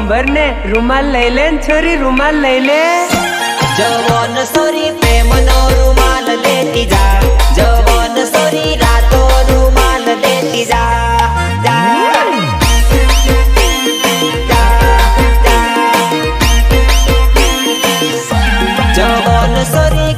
હોંભર ને રૂમાલ લઈ લે છોરી, રૂમાલ લઈ લે. જવાન સોરી પ્રેમ નો રૂમાલ લેતી જા. જવાન સોરી, રાતો રૂમાલ લેતી જા. જવાન સોરી